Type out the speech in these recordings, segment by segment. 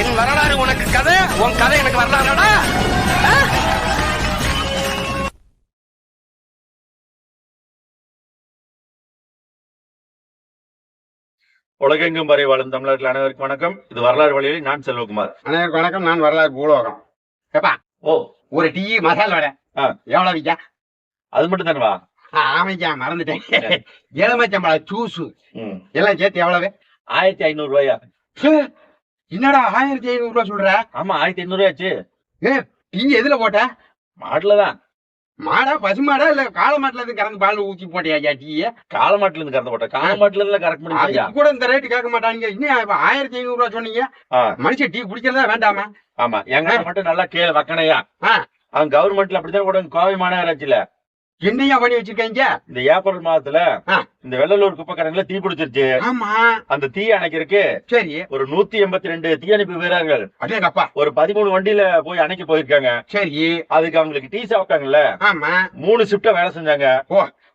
என் வரலாறு உனக்கு கதை உன் கதை எனக்கு வரலாறாடா? உலகெங்கும் வரை வாழும் தமிழர்கள் அனைவருக்கும் வணக்கம். இது வரலாறு வழியில் நான் செல்வகுமார். அனைவருக்கும் வணக்கம். நான் வரலாறு பூலோகம். ஏப்பா ஓ. ஒரு டீ மசால் வடை. எவ்வளவு விக்கா? அது மட்டும் தானவா? ஆமைக்கா மறந்துட்டேன். எலுமிச்சம்பழ ஜூஸு. ம். எல்லாம் சேர்த்து எவ்வளவு? ஆயிரத்தி ஐநூறு ரூபாயா? ச்சே, என்னடா ஆயிரத்தி ஐநூறு ரூபாய் சொல்ற? ஆமா ஆயிரத்தி ஐநூறு ரூபாயாச்சு. ஏ டீ எதுல போட்ட? மாட்டுல தான். மாடா பசுமாடா இல்ல காளை மாட்டுல இருந்து கறந்து பால் ஊத்தி போட்டியா டீய கால மாட்டுல இருந்து கறந்து போட்டேன் கால மாட்டுல இருந்து பண்ணி அதுக்கு கூட இந்த ரேட்டு கேட்க மாட்டாங்க இன்னும் ஆயிரத்தி ஐநூறு ரூபாய் சொன்னீங்க. மனுஷன் டீ குடிக்கிறதா வேண்டாமா? ஆமா எங்க மட்டும் நல்லா கேளு வக்கணையா ஆ. அவன் கவர்மெண்ட்ல அப்படித்தான் கூட கோவை மாநகராட்சியில என்னையா பண்ணி வச்சிருக்கீங்க? இந்த ஏப்ரல் மாதத்துல. இந்த வெள்ளலூர் குப்பைக்கரங்கள தீ பிடிச்சிருச்சு. ஆமா. அந்த தீ அணைக்கிறதுக்கு சரி. ஒரு நூத்தி எண்பத்தி ரெண்டு தீயணைப்பு வீரர்கள். அடேங்கப்பா ஒரு பதிமூணு வண்டியில போய் அணைக்க போயிருக்காங்க. சரி. அதுக்கு அவங்களுக்கு டீ சாப்பிட்டாங்கல்ல. ஆமா. மூணு ஷிப்டா வேலை செஞ்சாங்க.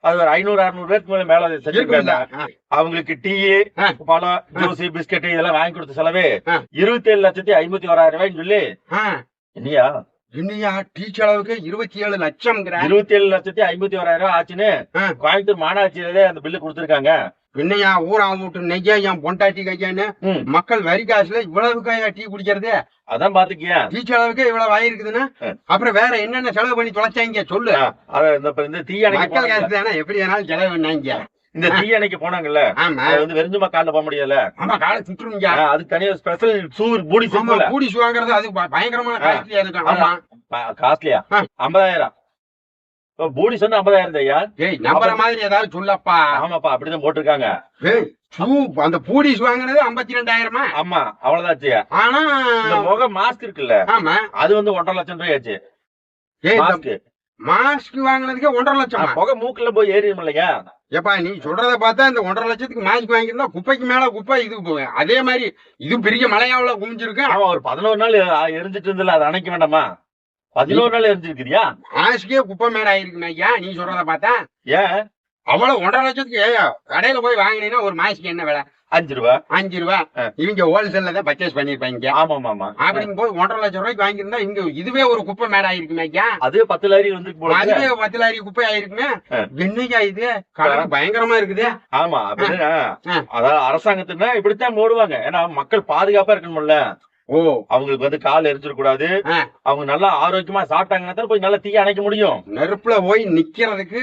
அது ஒரு ஐநூறு அறுநூறு பேருக்கு மேல மேல செஞ்சிருக்காங்க. அவங்களுக்கு டீ. பழம் ஜூஸ் பிஸ்கட் இதெல்லாம் வாங்கி கொடுத்த செலவு. இருபத்தி ஏழு லட்சத்தி ஐம்பத்தி ஓராயிரம் ரூபாய்ன்னு சொல்லி. என்னையா? என்னையா டீ செலவுக்கு இருபத்தி ஏழு லட்சம்ங்கிற இருபத்தி ஏழு லட்சத்தி ஐம்பத்தி ஓராயிரம் ரூபாய் ஆச்சுன்னு. கோயம்புத்தூர் மாநகராட்சியிலே அந்த பில்லு கொடுத்திருக்காங்க. என்னையா ஊரா விட்டு நெய்யா என் பொண்டாட்டி கையான்னு. மக்கள் வரி காசுல இவ்வளவு கையா டீ குடிக்கிறது? அதான் பாத்துக்கியா. டீ செலவுக்கு இவ்வளவு ஆயிருக்குதுன்னா. அப்புறம் வேற என்னென்ன செலவு பண்ணி தொலைச்சாங்க? சொல்லு. அத இந்த தீ மக்கள் காசு தானே எப்படி வேணாலும் செலவு பண்ணாங்க. இந்த தீ அணைக்க போனாங்கல்ல ஆமா. வந்து வெறுஞ்சுமா கால்ல போக முடியல ஆமா காலை சுற்றுங்க அதுக்கு தனியா ஸ்பெஷல் சூர் பூடி ஆமா சிம்பிள்? கூடி வாங்குறது அது பயங்கரமான. காஸ்ட்லியா இருக்கும் ஆமா. காஸ்ட்லியா. ஐம்பதாயிரம். பூடி சொன்னா ஐம்பதாயிரம் ஐயா? ஏய் நம்புற மாதிரி ஏதாவது சொல்லப்பா. ஆமாப்பா அப்படிதான் போட்டிருக்காங்க. அந்த பூடிஸ் வாங்குறது ஐம்பத்தி ரெண்டாயிரமா ஆமா அவ்வளவுதாச்சு ஆனா இந்த முக மாஸ்க் இருக்குல்ல ஆமா. அது வந்து ஒன்றரை லட்சம் ரூபாய் ஆச்சு. மாஸ்க் மாஸ்க் வாங்குனதுக்கே ஒன்றரை லட்சமா? புகை மூக்குல போய் ஏறிடும் இல்லையா ஏப்பா நீ சொல்றத பார்த்தா இந்த ஒன்றரை லட்சத்துக்கு மாஸ்க் வாங்கியிருந்தா குப்பைக்கு மேல குப்பை இது போ- அதே மாதிரி இது பெரிய மலையாவுல குமிஞ்சிருக்கு ஆமா ஒரு பதினோரு நாள் எரிஞ்சிட்டு இருந்தல அதை அணைக்க வேண்டாமா? பதினோரு நாள் எரிஞ்சிருக்கிறியா? மாஸ்கே குப்பை மேல ஆயிருக்குமே ஐயா நீ சொல்றத பார்த்தா. ஏன்? அவ்வளவு ஒன்றரை லட்சத்துக்கு கடையில போய் வாங்கினீங்கன்னா ஒரு மாஸ்க்கு என்ன விலை? அஞ்சு ரூபா. அஞ்சு ரூபா. இவங்க ஹோல்சேல்ல தான் பர்ச்சேஸ் பண்ணிருப்பாங்க ஆமா ஆமா அப்படிங்கும் போது ஒன்றரை லட்சம் ரூபாய்க்கு வாங்கியிருந்தா இங்க இதுவே ஒரு குப்பை மேடா இருக்குமே ஐயா. அது பத்து லாரி வந்து அதுவே பத்து லாரி குப்பை ஆயிருக்குமே. என்னையா இது? கணக்கு பயங்கரமா இருக்குது. ஆமா அப்படின்னா. அதாவது அரசாங்கத்துனா இப்படித்தான் போடுவாங்க. ஏன்னா மக்கள் பாதுகாப்பா இருக்கணும்ல. ஓ. அவங்களுக்கு வந்து கால் எரிஞ்சிடக்கூடாது. அவங்க நல்லா ஆரோக்கியமா சாப்பிட்டாங்கன்னா போய் நல்லா தீய அணைக்க முடியும். நெருப்புல போய் நிக்கிறதுக்கு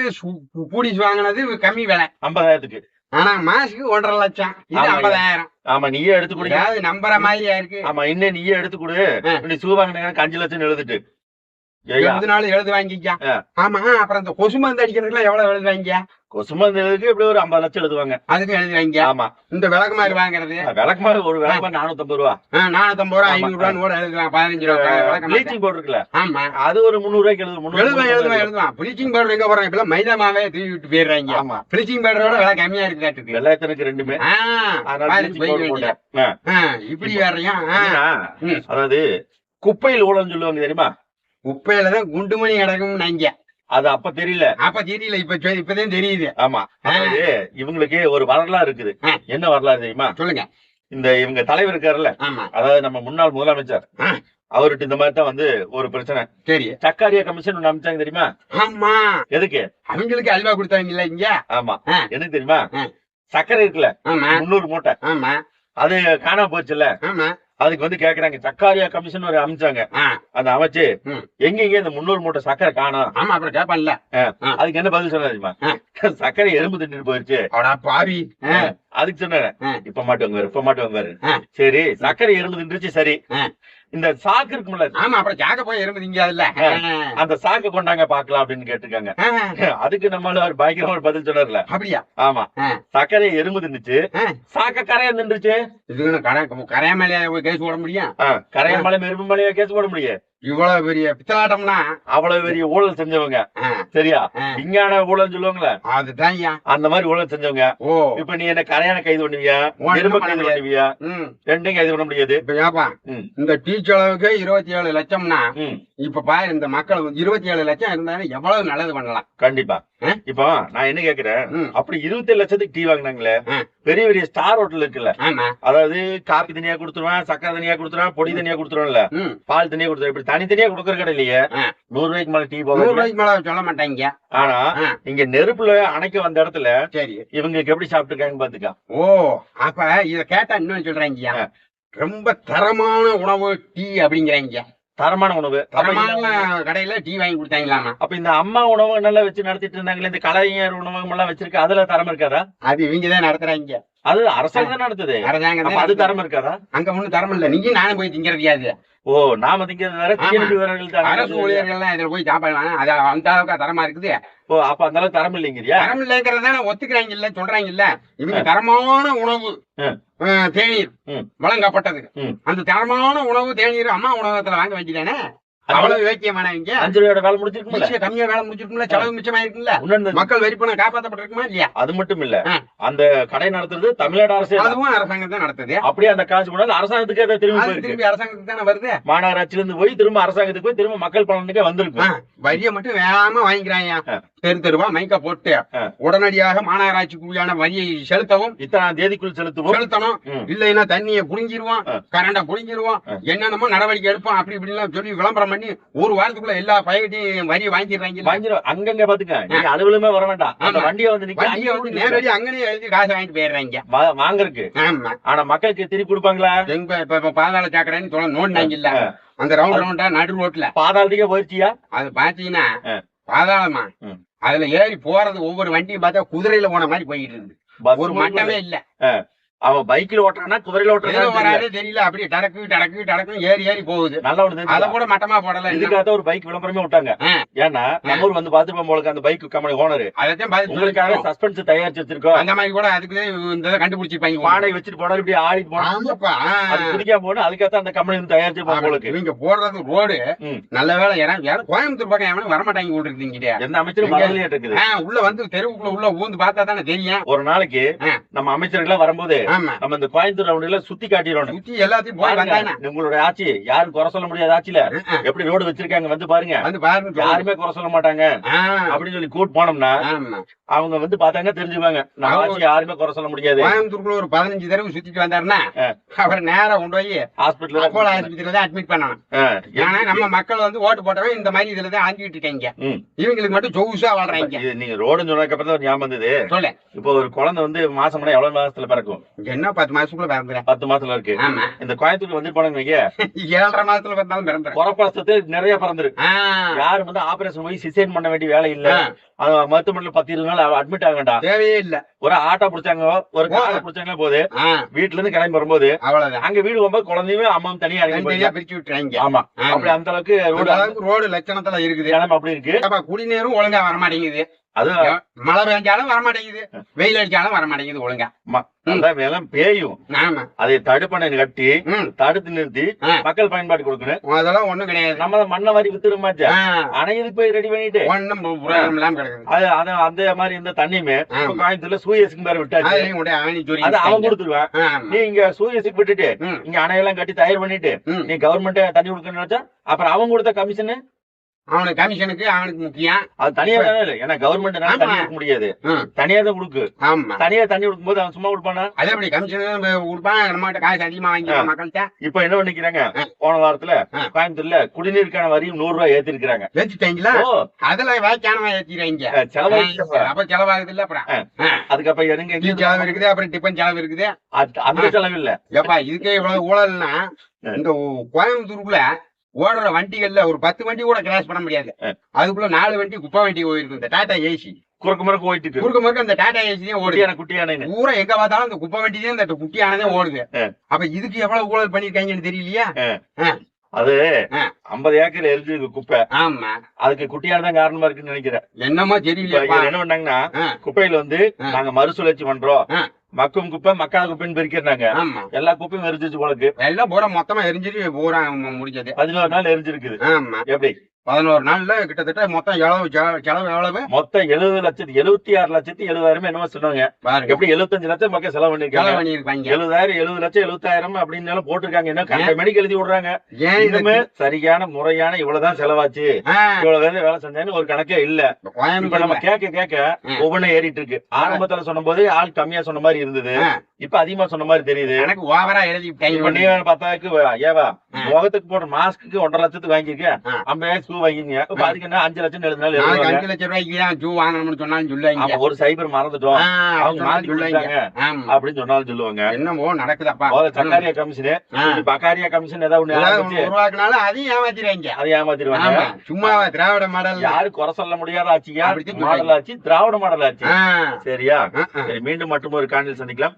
பூடிஸ் வாங்கினது கம்மி விலை. ஐம்பதாயிரத்துக்கு. ஆனா மாஸ்க்கு ஒன்றரை லட்சம். இது. ஐம்பதாயிரம். ஆமா நீயே எடுத்து குடி நம்புற மாதிரியா இருக்கு. ஆமா இன்னும் நீயே எடுத்து கொடு. நீ சூ வாங்கினீங்க அஞ்சு லட்சம் எழுதிட்டு. எழுபது நாள் எழுது வாங்கிக்க. ஆமா அப்புறம் இந்த கொசு மருந்து அடிக்கிறதுக்குலாம் எவ்வளவு எழுது வாங்கிக்க கொசுமந்து எழுதுக்கு இப்படி ஒரு ஐம்பது லட்சம் எழுதுவாங்க. அதுக்கும் எழுதி வாங்கிக்க ஆமா. இந்த விளக்கு மாதிரி வாங்குறது விளக்குமாறு ஒரு விளக்குமாறு நானூத்தி ஐம்பது ரூபா. நானூத்தம்பது ரூபா. ஐநூறு ரூபான்னு கூட எழுதுலாம் பதினஞ்சு ரூபா விளக்கு மாதிரி. ப்ளீச்சிங் பவுடர் இருக்குல்ல ஆமா. அது ஒரு முந்நூறு ரூபாய்க்கு எழுது முந்நூறு எழுதுவான் முந்நூறு எழுதுவான் ப்ளீச்சிங் பவுடர் எங்க போறாங்க இப்பெல்லாம் மைதா மாவே தூவி விட்டு போயிடுறாங்க. ஆமா. ப்ளீச்சிங் பவுடரோட விலை கம்மியா இருக்கு ரெண்டுமே. போட்டேன். ஆ. ஆ, இப்படி வேறையா. அதாவது குப்பையில் ஊழல்னு சொல்லுவாங்க தெரியுமா? குப்பையில தான் குண்டுமணி கிடக்கும் நாங்க அது அப்ப தெரியல. அப்ப தெரியல இப்ப இப்பதான் தெரியுது. ஆமா. இவங்களுக்கு ஒரு வரலாறு இருக்குது. என்ன வரலாறு தெரியுமா? சொல்லுங்க. இந்த இவங்க தலைவர் இருக்காருல்ல? ஆமா. அதாவது நம்ம முன்னாள் முதலமைச்சர். அவர்கிட்ட இந்த மாதிரி தான் வந்து ஒரு பிரச்சனை. சரி. சக்காரியா கமிஷன் ஒண்ணு அமைச்சாங்க தெரியுமா? ஆமா. எதுக்கு? அவங்களுக்கு அல்வா கொடுத்தாங்க இல்ல இங்க? ஆமா. என்ன தெரியுமா. சக்கரை இருக்குல்ல? ஆமா. முன்னூறு மூட்டை. ஆமா. அது காணாம போச்சுல்ல? ஆமா. அதுக்கு வந்து கேக்குறாங்க சக்காரியா கமிஷன் ஒரு அமைச்சாங்க. அந்த அமைச்சு. எங்க இங்க இந்த முன்னூறு மூட்டை சக்கரை காணோம் ஆமா அப்புறம் கேப்பான்ல. அதுக்கு என்ன பதில் சொன்னா தெரியுமா? ஆ. சக்கரை எறும்பு தின்னுட்டு போயிருச்சு. பாவி. அதுக்கு சொன்னேன் ஆ. இப்ப மாட்டுவாங்க இப்ப மாட்டுவாங்க பாரு ஆ. சரி சக்கரை எறும்பு தின்றுச்சு சரி. இந்த சாக்கு இருக்கும்ல. ஆமா அப்புறம் ஜாக்க போய் எறும்பு திங்காதுல்ல. ஆ. அந்த சாக்கு கொண்டாங்க பாக்கலாம் அப்படின்னு கேட்டிருக்காங்க. அதுக்கு நம்மள ஒரு பயங்கரமா பதில் சொன்னார்ல. அப்படியா? ஆமா. சக்கரை எறும்பு தின்னுச்சு. சாக்க கரையா நின்றுச்சு. இதுன்னு கடை கரையா மேலே கேஸ் போட முடியும்? கரையா மலை எறும்பு மலையா கேஸ் போட முடியும். இவ்வளவு பெரிய பித்தலாட்டம்னா அவ்வளவு பெரிய ஊழல் செஞ்சவங்க. சரியா. விஞ்ஞான ஊழல் சொல்லுவாங்களே? அதுதான். அந்த மாதிரி ஊழல் செஞ்சவங்க. ஓ. இப்ப நீ என்ன கரையான கைது பண்ணுவியா? பண்ண கைது. பண்ணுவியா? ரெண்டையும் கைது பண்ண முடியாது. இந்த டீ செலவுக்கு இருபத்தி ஏழு லட்சம்னா இப்ப பாரு இந்த மக்கள் இருபத்தி ஏழு லட்சம் இருந்தாலும் எவ்வளவு நல்லது பண்ணலாம். கண்டிப்பா? இப்போ நான் என்ன கேக்குறேன். அப்படி இருபத்தி லட்சத்துக்கு டீ வாங்கினாங்களே. பெரிய பெரிய ஸ்டார் ஹோட்டல் இருக்குல்ல. அதாவது காப்பி தனியா கொடுத்துருவான் சக்கரை தனியா கொடுத்துருவான் பொடி தனியா கொடுத்துருவான்ல. பால் தனியா கொடுத்துருவான். இப்படி தனித்தனியா கொடுக்குற கடையிலேயே ஆ. நூறு ரூபாய்க்கு மேல டீ நூறு ரூபாய்க்கு மேல சொல்ல மாட்டாங்க. ஆனா. இங்க நெருப்புல அணைக்க வந்த இடத்துல சரி. இவங்களுக்கு எப்படி சாப்பிட்டுருக்காங்க பாத்துக்கா. ஓ அப்ப இத கேட்டா இன்னும் சொல்றாங்க. ரொம்ப தரமான உணவு டீ அப்படிங்கிறாங்க தரமான உணவு. தரமான கடையில டீ வாங்கி கொடுத்தாங்களாமா? அப்ப இந்த அம்மா உணவு நல்லா வச்சு நடத்திட்டு இருந்தாங்களே இந்த கலைஞர் உணவகம் எல்லாம் வச்சிருக்க அதுல தரம் இருக்காதா? அது இவங்க தான் நடத்துறாங்க. அது அரசாங்கம் தான் நடத்துது. அரசாங்கம் அது. தரம் இருக்காதா? அங்க ஒண்ணும் தரம் இல்ல. நீங்க நானும் போய் திங்கிறதையாது ஓ நாம திங்கிறது வேற. டிஎன்பி வீரர்கள் தான். அரசு ஊழியர்கள்லாம் இதுல போய் சாப்பாடு வாங்க அது அந்த அளவுக்கு தரமா இருக்குது. ஓ அப்ப அந்த அளவுக்கு தரம் இல்லைங்கிறியா? தரம் இல்லைங்கிறத ஒத்துக்கிறாங்க இல்ல சொல்றாங்க இல்ல இவங்க தரமான உணவு தேநீர். வழங்கப்பட்டது. அந்த தரமான உணவு தேநீர் அம்மா உணவகத்துல வாங்க வேண்டியதானே அவ்வளவு இலக்கியமானவங்க அஞ்சு ரூபாயோட வேலை முடிச்சிருக்கும்ல மிச்சம் கம்மியா வேலை முடிச்சிருக்கும்ல செலவு மிச்சமாயிருக்குல்ல மக்கள் வரி பணம் காப்பாற்றப்பட்டிருக்குமா இல்லையா? அது மட்டும் இல்ல. அந்த கடை நடத்துறது தமிழ்நாடு அரசே. அதுவும் அரசாங்கம் தான் நடத்துது. அப்படியே அந்த காசு கூட அரசாங்கத்துக்கு அதை திரும்பி அரசாங்கத்துக்கு தானே வருது? மாநகராட்சியில இருந்து போய் திரும்ப அரசாங்கத்துக்கு போய் திரும்ப மக்கள் பலனுக்கே வந்திருக்கும் ஆ, வரியை மட்டும் வேகமா வாங்கிக்கிறாங்க. தெரு தெருவா மைக்க போட்டு. உடனடியாக மாநகராட்சிக்குள்ளான வரியை செலுத்தவும் இத்தனாம் தேதிக்குள் செலுத்துவோம். செலுத்தணும். இல்லைன்னா தண்ணியை புடிங்கிருவோம். கரண்ட புடிங்கிருவோம். என்னென்னமோ நடவடிக்கை எடுப்போம் அப்படி இப்படிலாம் சொல்லி விளம்பரம் பண்ணி ஒரு வாரத்துக்குள்ள எல்லா பயட்டையும் வரி வாங்கிடுறாங்க வாங்கிடும் அங்கங்க பாத்துக்க நீங்க அலுவலகமே வர வேண்டாம். அந்த. வண்டியை வந்து நிக்க வண்டியை வந்து நேரடி அங்கனே எழுதி காசு வாங்கிட்டு போயிடுறாங்க. வாங்கறதுக்கு. ஆமா. ஆனா மக்களுக்கு திருப்பி கொடுப்பாங்களா? எங்க இப்ப பாதாள சாக்கடைன்னு சொல்ல நோண்டாங்க இல்ல. அந்த ரவுண்ட் ரவுண்டா நடு ரோட்ல. பாதாளத்துக்கே போயிடுச்சியா அது பாத்தீங்கன்னா. பாதாளமா. அதுல ஏறி போறது ஒவ்வொரு வண்டியும் பார்த்தா குதிரையில போன மாதிரி போயிட்டு பஸ் ஒரு மட்டமே இல்ல. அவன் பைக்ல ஓட்டுறானா குதிரையில ஓட்டுறானா வராதே தெரியல. அப்படியே டடக்கு டடக்கு டடக்கு ஏறி ஏறி போகுது. நல்லா ஒண்ணு அத கூட மட்டமா போடல. இதுக்காக ஒரு பைக் விளம்பரமே விட்டாங்க. ஏன்னா நம்ம ஊர் வந்து பாத்துருப்போம் போல அந்த பைக் கம்பெனி ஓனர் பார்த்து உங்களுக்காக. சஸ்பென்ஸ் தயாரிச்சு வச்சிருக்கோம். அந்த மாதிரி கூட அதுக்கு இந்த கண்டுபிடிச்சிருப்பாங்க பானை வச்சுட்டு போனா இப்படி ஆடிட்டு போனா ஆமாப்பா ஆ. அது குடிக்காம போனா அதுக்காக அந்த கம்பெனி வந்து தயாரிச்சிருப்போம் உங்களுக்கு. இவங்க போடுறது ரோடு. நல்ல வேலை ஏன்னா கோயம்புத்தூர் பக்கம் எவனும் வரமாட்டாங்க போட்டு இருக்கீங்க எந்த அமைச்சரும்? வரலையே இருக்குது. உள்ள வந்து தெருவுக்குள்ள உள்ள ஊந்து பார்த்தா தானே தெரியும். ஒரு நாளைக்கு. நம்ம அமைச்சர்கள் வரும்போது நம்ம இந்த கோயம்புத்தூர் ரவுண்டுல சுத்தி காட்டிடணும். சுத்தி எல்லாத்தையும் போய் வந்தானே? உங்களுடைய ஆட்சி யாரும் குறை சொல்ல முடியாத ஆட்சியில. எப்படி ரோடு வச்சிருக்காங்க வந்து பாருங்க. வந்து பாருங்க. யாருமே குறை சொல்ல மாட்டாங்க. அப்படின்னு சொல்லி கூட்டு போனோம்னா அவங்க வந்து பார்த்தாங்க தெரிஞ்சுவாங்க நம்ம ஆட்சி யாருமே குறை சொல்ல முடியாது. கோயம்புத்தூருக்குள்ள ஒரு பதினஞ்சு தடவை சுத்திட்டு வந்தாருன்னா. அவர் நேரா கொண்டு போய் அப்போலோ ஹாஸ்பிட்டல் ஆஸ்பத்திரியில தான் அட்மிட் பண்ணணும். ஏன்னா நம்ம மக்கள் வந்து ஓட்டு போட்டவன் இந்த மாதிரி இதுல தான் ஆஞ்சிட்டு இருக்காங்க. இவங்களுக்கு மட்டும் சொகுசா வாழ்றாங்க. நீங்க ரோடுன்னு சொன்னதுக்கு அப்புறம் தான் ஞாபகம் வந்தது. சொல்லு இப்போ ஒரு குழந்தை வந்து மாசம்னா எவ்வளவு மாசத்துல பிறக்கும்? என்ன பத்து மாசத்துக்குள்ள பிறந்துறேன் பத்து மாசத்துல இருக்கு. இந்த கோயம்புத்தூர் வந்து போனாங்க ஏழரை மாசத்துல பிறந்தாலும் பிறந்துறேன் குறப்பாசத்து நிறைய பிறந்துரு. யாரும் வந்து ஆபரேஷன் போய் சிசைன் பண்ண வேண்டிய வேலை இல்ல. மருத்துவமனையில பத்து இருபது நாள் அட்மிட் ஆக வேண்டாம் தேவையே இல்ல. ஒரு ஆட்டோ பிடிச்சாங்க ஒரு காரை. பிடிச்சாங்க போது. வீட்டுல இருந்து கிளம்பி வரும்போது அவ்வளவுதான். அங்க வீடு போகும்போது குழந்தையுமே அம்மாவும் தனியா போயிட்டாங்க. பிரிச்சு விட்டுறாங்க. ஆமா. அப்படி அந்த அளவுக்கு ரோடு ரோடு லட்சணத்துல இருக்குது. நிலைமை அப்படி இருக்கு. குடிநீரும் ஒழுங்கா வரமாட்டேங்குது. அது மழை பெஞ்சாலும் வரமாட்டேங்குது. வெயில் அடிச்சாலும் வரமாட்டேங்குது ஒழுங்கா. வேலம் பேயும். அதை தடுப்பணை கட்டி தடுத்து நிறுத்தி. மக்கள் பயன்பாடு கொடுக்கணும். அதெல்லாம் ஒண்ணும் கிடையாது. நம்ம மண்ணை வாரி வித்துருமாச்சா ஆ, அணையதுக்கு போய் ரெடி பண்ணிட்டு. ஒண்ணும் அது அத அந்த மாதிரி இந்த தண்ணியுமே. கோயம்புத்தூர்ல சூயஸுக்கு பேர் விட்டாச்சு. அது அவன் கொடுத்துருவான். நீ இங்க சூயஸுக்கு விட்டுட்டு இங்க அணையெல்லாம் கட்டி தயார் பண்ணிட்டு. நீ கவர்மெண்ட் தண்ணி கொடுக்கணும்னு நினைச்சா அப்புறம் அவன் கொடுத்த கமிஷன் அவனுக்கு கமிஷனுக்கு அவனுக்கு முக்கியம். அது தனியா தானே இல்லை. ஏன்னா கவர்மெண்ட் கொடுக்க முடியாது. தனியா தான் கொடுக்கு. ஆமா. தனியா தண்ணி கொடுக்கும்போது அவன் சும்மா கொடுப்பானா? அதே எப்படி கமிஷன் கொடுப்பான் நம்ம கிட்ட காசு அதிகமா வாங்கிக்கலாம் மக்கள்கிட்ட. இப்ப என்ன பண்ணிக்கிறாங்க. போன வாரத்துல. கோயம்புத்தூர்ல குடிநீருக்கான வரியும் நூறு ரூபாய் ஏத்திருக்காங்க ஏத்திட்டீங்களா? ஓ. அதுல வாய்க்கானவா ஏத்திடுறாங்க. செலவாயிடுச்சு அப்ப செலவாகுது இல்ல அப்புறம். அதுக்கப்புறம் எனக்கு செலவு இருக்குது அப்புறம் டிஃபன் செலவு இருக்குது. அந்த செலவு இல்ல. ஏப்பா இதுக்கே இவ்வளவு ஊழல்னா இந்த கோயம்புத்தூருக்குள்ள ஓடுற வண்டிகள்ல ஒரு பத்து வண்டி கூட கிராஸ் பண்ண முடியாது. அதுக்குள்ள நாலு வண்டி குப்பை வண்டி போயிருக்கு இந்த டாடா ஏசி குறுக்கு முறுக்கு இருக்கு குறுக்க முறுக்க அந்த டாடா ஏசி தான் ஓடுது. குட்டியான ஊரை எங்க பார்த்தாலும் இந்த குப்பை வண்டி தான் இந்த குட்டியானதான் ஓடுது. அப்ப இதுக்கு எவ்வளவு ஊழல் பண்ணிருக்காங்கன்னு தெரியலையா? அது. ஐம்பது ஏக்கர் எரிஞ்சிருக்கு குப்பை. ஆமா. அதுக்கு குட்டியான தான் காரணமா இருக்குன்னு நினைக்கிறேன். என்னமோ இவங்க என்ன பண்ணாங்கன்னா. குப்பையில வந்து. நாங்க மறுசுழற்சி பண்றோம். மக்கும் குப்பை மக்காத குப்பைன்னு பிரிக்கிறாங்க. எல்லா குப்பையும் எரிஞ்சிச்சு போலக்கு எல்லாம் பூரா மொத்தமா எரிஞ்சிட்டு பூரா முடிஞ்சது. பதினோரு நாள் எரிஞ்சிருக்குது. ஆமா. எப்படி? பதினோரு நாள்ல கிட்டத்தட்ட மொத்தம் எவ்வளவு செலவு எவ்வளவு? மொத்தம் எழுபது லட்சத்து எழுபத்தி ஆறு லட்சத்தி எழுபதாயிரம் என்னமோ சொன்னாங்க. எப்படி எழுபத்தஞ்சு லட்சம் பக்கம் செலவு செலவு பண்ணிருக்காங்க எழுபதாயிரம் எழுபது லட்சம் எழுபத்தாயிரம் அப்படின்னு போட்டிருக்காங்க. என்ன கண்ட மணிக்கு எழுதி விடுறாங்க? இன்னுமே சரியான முறையான இவ்வளவுதான் செலவாச்சு. இவ்வளவு வேலை வேலை செஞ்சேன்னு ஒரு கணக்கே இல்ல. இப்ப நம்ம கேட்க கேட்க ம். ஒவ்வொன்றும் ஏறிட்டு இருக்கு. ஆரம்பத்துல சொன்ன போது ஆள் கம்மியா சொன்ன மாதிரி இருந்தது. இப்ப அதிகமா சொன்ன மாதிரி தெரியுது. எனக்கு ஓவரா எழுதி பத்தாக்கு ஏவா. முகத்துக்கு போடுற மாஸ்க்கு ஒன்றரை லட்சத்துக்கு வாங்கிருக்க ஆ. ஐம்பதாயிரம் ஷூ வாங்கிங்க இப்ப. அதுக்கு என்ன அஞ்சு லட்சம் எழுதினாலும் அஞ்சு லட்சம் ரூபாய்க்கு தான் ஜூ வாங்கணும்னு சொன்னாலும் சொல்லுவாங்க. ஒரு சைபர் மறந்துட்டோம். அவங்க மாத்தி சொல்லுவாங்க. அப்படின்னு சொன்னாலும் சொல்லுவாங்க. என்னமோ நடக்குதாப்பா? சக்காரியா கமிஷன். பக்காரியா கமிஷன் ஏதாவது ஒண்ணு உருவாக்குனாலும் அதையும் ஏமாத்திடுவாங்க. அதை ஏமாத்திடுவாங்க. சும்மா திராவிட மாடல். யாரு குறை சொல்ல முடியாத ஆட்சியா? அப்படித்தான் மாடல் ஆட்சி திராவிட மாடல் ஆட்சி. ஆ, சரியா? மீண்டும் மற்றும் ஒரு காணொலி சந்திக்கலாம்